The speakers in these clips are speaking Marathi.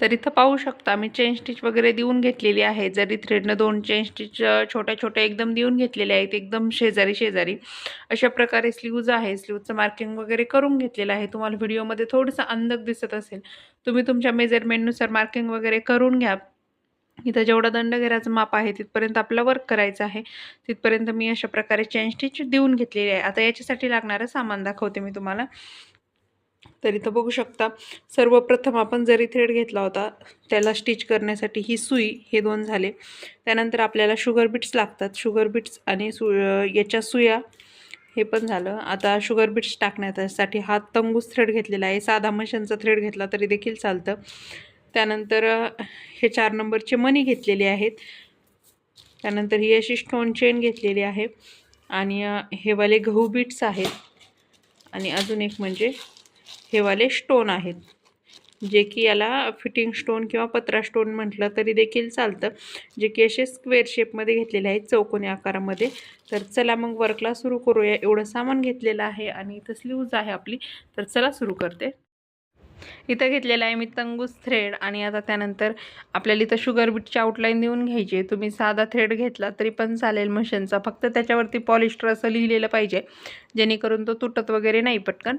तर इथं पाहू शकता मी चेन स्टिच वगैरे देऊन घेतलेली आहे. जरी थ्रेडनं दोन चेन स्टिच छोट्या छोट्या एकदम देऊन घेतलेल्या आहेत एकदम शेजारी शेजारी. अशा प्रकारे स्लीव्ज आहे. स्लीवचं मार्किंग वगैरे करून घेतलेलं आहे. तुम्हाला व्हिडिओमध्ये थोडंसं अंधक दिसत असेल तुम्ही तुमच्या मेजरमेंटनुसार मार्किंग वगैरे करून घ्या. इथं जेवढा दंडघेराचं माप आहे तिथपर्यंत आपलं वर्क करायचं आहे. तिथपर्यंत मी अशा प्रकारे चेन स्टिच देऊन घेतलेली आहे. आता याच्यासाठी लागणारं सामान दाखवते मी तुम्हाला. तर इथं बघू शकता सर्वप्रथम आपण जरी थ्रेड घेतला होता त्याला स्टिच करण्यासाठी ही सुई हे दोन झाले. त्यानंतर आपल्याला शुगर बीट्स लागतात. शुगर बीट्स आणि सु याच्या सुया हे पण झालं. आता शुगर बीट्स टाकण्यासाठी हा तंगूस थ्रेड घेतलेला आहे. साधा मशांचा थ्रेड घेतला तरी देखील चालतं. त्यानंतर हे चार नंबरचे मनी घेतलेले आहेत. त्यानंतर ही अशी स्टोन चेन घेतलेली आहे. आणि हेवाले हे वाले गहू बीट्स आहेत. आणि अजून एक म्हणजे हे वाले स्टोन आहेत. जे की याला फिटिंग स्टोन किंवा पत्रा स्टोन म्हटलं तरी देखील चालतं. जे की असे स्क्वेअर शेपमध्ये घेतलेले आहेत चौकोनी आकारामध्ये. तर चला मग वर्कला सुरू करूया. एवढं सामान घेतलेलं आहे आणि इथं स्लीव्ज आहे आपली. तर चला सुरू करते. इथं घेतलेलं आहे मी तंगूस थ्रेड आणि आता त्यानंतर आपल्याला इथं शुगर बीटची आउटलाईन देऊन घ्यायची आहे. तुम्ही साधा थ्रेड घेतला तरी पण चालेल मशीनचा फक्त त्याच्यावरती पॉलिस्टर असं लिहिलेलं पाहिजे. जेणेकरून तो तुटत वगैरे नाही पटकन.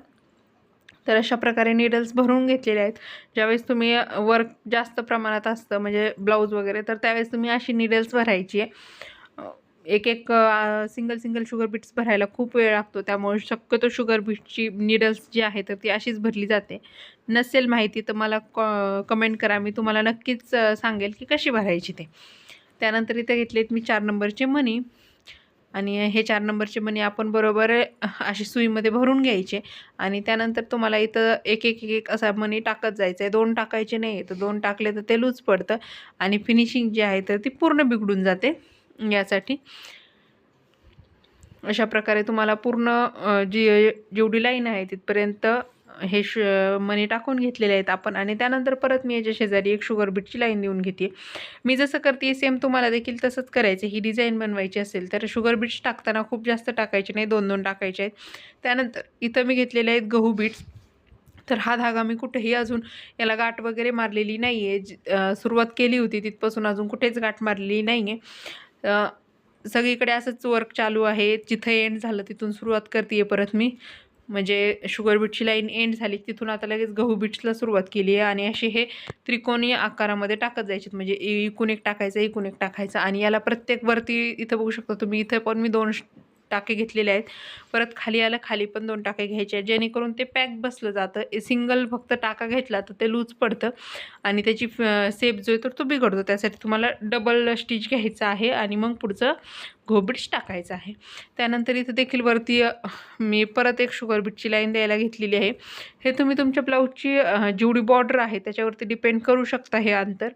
तर अशा प्रकारे निडल्स भरून घेतलेले आहेत. ज्यावेळेस तुम्ही वर्क जास्त प्रमाणात असतं म्हणजे ब्लाऊज वगैरे तर त्यावेळेस तुम्ही अशी निडल्स भरायची आहे. एक एक सिंगल सिंगल शुगर बीट्स भरायला खूप वेळ लागतो. त्यामुळे शक्यतो शुगर बीटची निडल्स जी आहे तर ती अशीच भरली जाते. नसेल माहिती तर मला क कमेंट करा. मी तुम्हाला नक्कीच सांगेल की कशी भरायची ते. त्यानंतर इथे घेतलेत मी चार नंबरचे मनी आणि हे चार नंबरचे मनी आपण बरोबर अशी सुईमध्ये भरून घ्यायचे. आणि त्यानंतर तुम्हाला इथं एक एक एक एक असा मनी टाकत जायचं आहे दोन टाकायचे नाही तर दोन टाकले तर ते लूज पडतं. आणि फिनिशिंग जी आहे तर ती पूर्ण बिघडून जाते. यासाठी अशा प्रकारे तुम्हाला पूर्ण जी जेवढी लाईन आहे तिथपर्यंत हे श मनी टाकून घेतलेले आहेत आपण. आणि त्यानंतर परत मी याच्या शेजारी एक शुगर बीटची लाईन देऊन घेते. मी जसं करते सेम तुम्हाला देखील तसंच करायचं ही डिझाईन बनवायची असेल तर शुगर बीट्स टाकताना खूप जास्त टाकायचे नाही. दोन दोन टाकायचे आहेत. त्यानंतर इथं मी घेतलेले आहेत गहू बीट्स तर हा धागा मी कुठेही अजून याला गाठ वगैरे मारलेली नाही आहे सुरुवात केली होती तिथपासून अजून कुठेच गाठ मारलेली नाही आहे सगळीकडे असंच वर्क चालू आहे. जिथं एंड झालं तिथून सुरुवात करते परत मी. म्हणजे शुगर बीटची लाईन एंड झाली तिथून आता लगेच गहू बीट्सला सुरुवात केली आहे आणि असे हे त्रिकोणी आकारामध्ये टाकत जायचे म्हणजे इ- इकून एक टाकायचं इकून एक टाकायचं आणि याला प्रत्येक वरती इथं बघू शकता तुम्ही इथं पण मी दोन टाके घेतलेले आहेत. परत खाली आलं खाली पण दोन टाके घ्यायचे आहेत. जेणेकरून ते पॅक बसलं जातं. सिंगल फक्त टाका घेतला तर ते लूज पडतं. आणि त्याची सेप जो आहे तर तो बिघडतो. त्यासाठी तुम्हाला डबल स्टिच घ्यायचा आहे आणि मग पुढचं घोबीट्स टाकायचं आहे. त्यानंतर इथं देखील वरती मी परत एक शुगर बीटची लाईन द्यायला घेतलेली आहे. हे तुम्ही तुमच्या ब्लाऊजची जेवढी बॉर्डर आहे त्याच्यावरती डिपेंड करू शकता हे अंतर.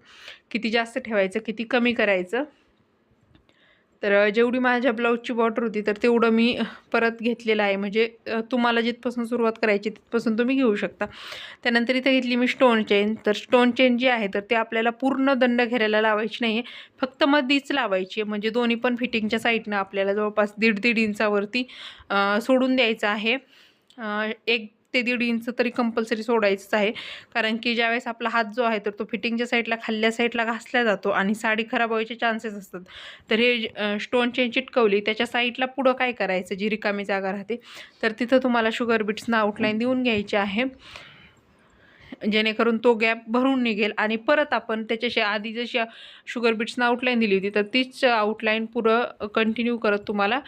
किती जास्त ठेवायचं किती कमी करायचं. तर जेवढी माझ्या ब्लाऊजची बॉर्डर होती तर तेवढं मी परत घेतलेलं आहे. म्हणजे तुम्हाला जिथपासून सुरुवात करायची तिथपासून तुम्ही घेऊ शकता. त्यानंतर इथे घेतली मी स्टोन चेन तर स्टोन चेन जी आहे तर ते आपल्याला पूर्ण दंड घेरायला लावायची नाही आहे फक्त मधीच लावायची आहे. म्हणजे दोन्ही पण फिटिंगच्या साईडनं आपल्याला जवळपास दीड दीड इंचावरती सोडून द्यायचं आहे. एक ते दीड इंच तरी कंपल्सरी सोडायचंच आहे. कारण की ज्यावेळेस आपला हात जो आहे तर तो फिटिंगच्या साईडला खाल्ल्या साईडला घासला जातो आणि साडी खराब व्हायचे चान्सेस असतात. तर हे स्टोन चेन चिटकवली त्याच्या साईडला पुढं काय करायचं जी रिकामी जागा राहते तर तिथं तुम्हाला शुगर बीट्सनं आउटलाईन देऊन घ्यायची आहे. जेणेकरून तो गॅप भरून निघेल आणि परत आपण त्याच्याशी आधी जशी शुगर बीट्सनं आउटलाईन दिली होती तर तीच आउटलाईन पुरं कंटिन्यू करत तुम्हाला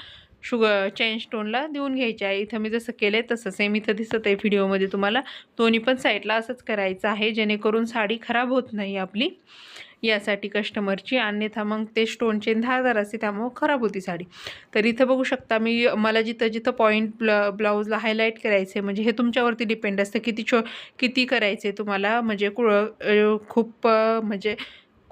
शुगर चेन स्टोनला देऊन घ्यायचे आहे. इथं मी जसं केलं आहे तसं सेम इथं दिसत आहे व्हिडिओमध्ये तुम्हाला. दोन्ही पण साईडला असंच करायचं आहे. जेणेकरून साडी खराब होत नाही आपली. यासाठी कस्टमरची अन्यथा मग ते स्टोन चेन धारदार असते त्यामुळं खराब होती साडी. तर इथं बघू शकता मी मला जिथं जिथं पॉईंट ब्ल ब्लाऊजला हायलाईट करायचे म्हणजे हे तुमच्यावरती डिपेंड असतं. किती छो किती करायचे तुम्हाला? म्हणजे कुळ खूप म्हणजे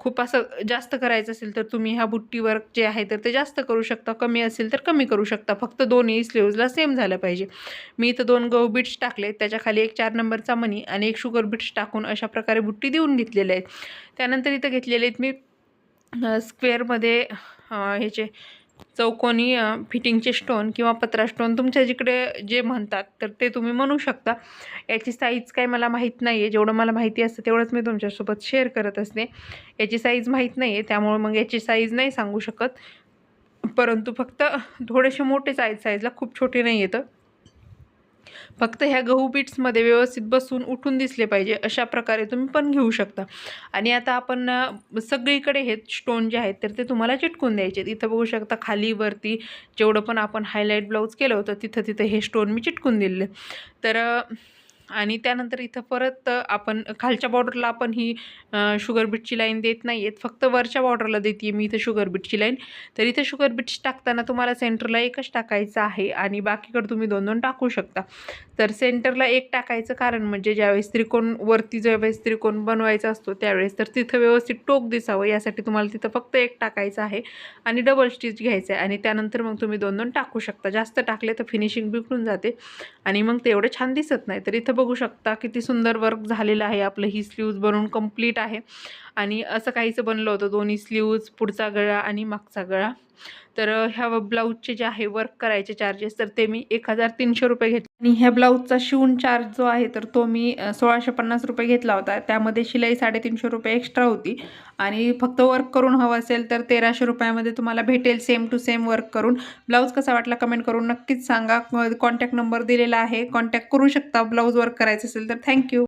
खूप असं जास्त करायचं असेल तर तुम्ही ह्या बुट्टीवर जे आहे तर ते जास्त करू शकता. कमी असेल तर कमी करू शकता. फक्त दोन्ही स्लीव्जला सेम झालं पाहिजे. मी इथं दोन गहू बीट्स टाकले. त्याच्याखाली एक चार नंबरचा मनी आणि एक शुगर बीट्स टाकून अशा प्रकारे बुट्टी देऊन घेतलेल्या आहेत. त्यानंतर इथं घेतलेले आहेत मी स्क्वेअरमध्ये ह्याचे चौकोनी फिटिंगचे स्टोन किंवा पत्रा स्टोन तुमच्या जिकडे जे म्हणतात तर ते तुम्ही म्हणू शकता. याची साईज काय मला माहीत नाही आहे जेवढं मला माहिती असतं तेवढंच मी तुमच्यासोबत शेअर करत असते. याची साईज माहीत नाही आहे त्यामुळे मग याची साईज नाही सांगू शकत. परंतु फक्त थोडेसे मोठेच आहेत साईजला खूप छोटे नाही येतं फक्त ह्या गहू बीट्समध्ये व्यवस्थित बसून उठून दिसले पाहिजे अशा प्रकारे तुम्ही पण घेऊ शकता. आणि आता आपण सगळीकडे हे स्टोन जे आहेत तर ते तुम्हाला चिटकून द्यायचे इथं बघू शकता खाली वरती जेवढं पण आपण हायलाईट ब्लाऊज केलं होतं तिथं तिथं हे स्टोन मी चिटकून दिले तर आणि त्यानंतर इथं परत आपण खालच्या बॉर्डरला आपण ही शुगर बीटची लाईन देत नाही आहेत फक्त वरच्या बॉर्डरला देते मी इथं शुगर बीटची लाईन तर इथं शुगर बीट्स टाकताना तुम्हाला सेंटरला एकच टाकायचं आहे आणि बाकीकडे तुम्ही दोन दोन टाकू शकता. तर सेंटरला एक टाकायचं कारण म्हणजे ज्यावेळेस त्रिकोण वरती ज्यावेळेस त्रिकोण बनवायचा असतो त्यावेळेस तर तिथं व्यवस्थित टोक दिसावं. यासाठी तुम्हाला तिथं फक्त एक टाकायचं आहे आणि डबल स्टिच घ्यायचं आहे आणि त्यानंतर मग तुम्ही दोन दोन टाकू शकता. जास्त टाकले तर फिनिशिंग बिघडून जाते आणि मग ते एवढं छान दिसत नाही. तर इथं बघू शकता किती सुंदर वर्क झालेलं आहे. आपलं ही स्लीव्ज बनवून कंप्लीट आहे. आणि असं काहीचं बनलं होतं. दोन्ही स्लीव्ज पुढचा गळा आणि मागचा गळा. तर ह्या ब्लाऊजचे जे आहे वर्क करायचे चार्जेस तर ते मी एक हजार तीनशे रुपये घेतले. आणि ह्या ब्लाऊजचा शिवून चार्ज जो आहे तर तो मी सोळाशे पन्नास रुपये घेतला होता. त्यामध्ये शिलाई साडेतीनशे रुपये एक्स्ट्रा होती. आणि फक्त वर्क करून हवं असेल तर तेराशे रुपयामध्ये तुम्हाला भेटेल सेम टू सेम वर्क करून. ब्लाऊज कसा वाटला कमेंट करून नक्कीच सांगा. कॉन्टॅक्ट नंबर दिलेला आहे. कॉन्टॅक्ट करू शकता ब्लाऊज वर्क करायचं असेल तर. थँक्यू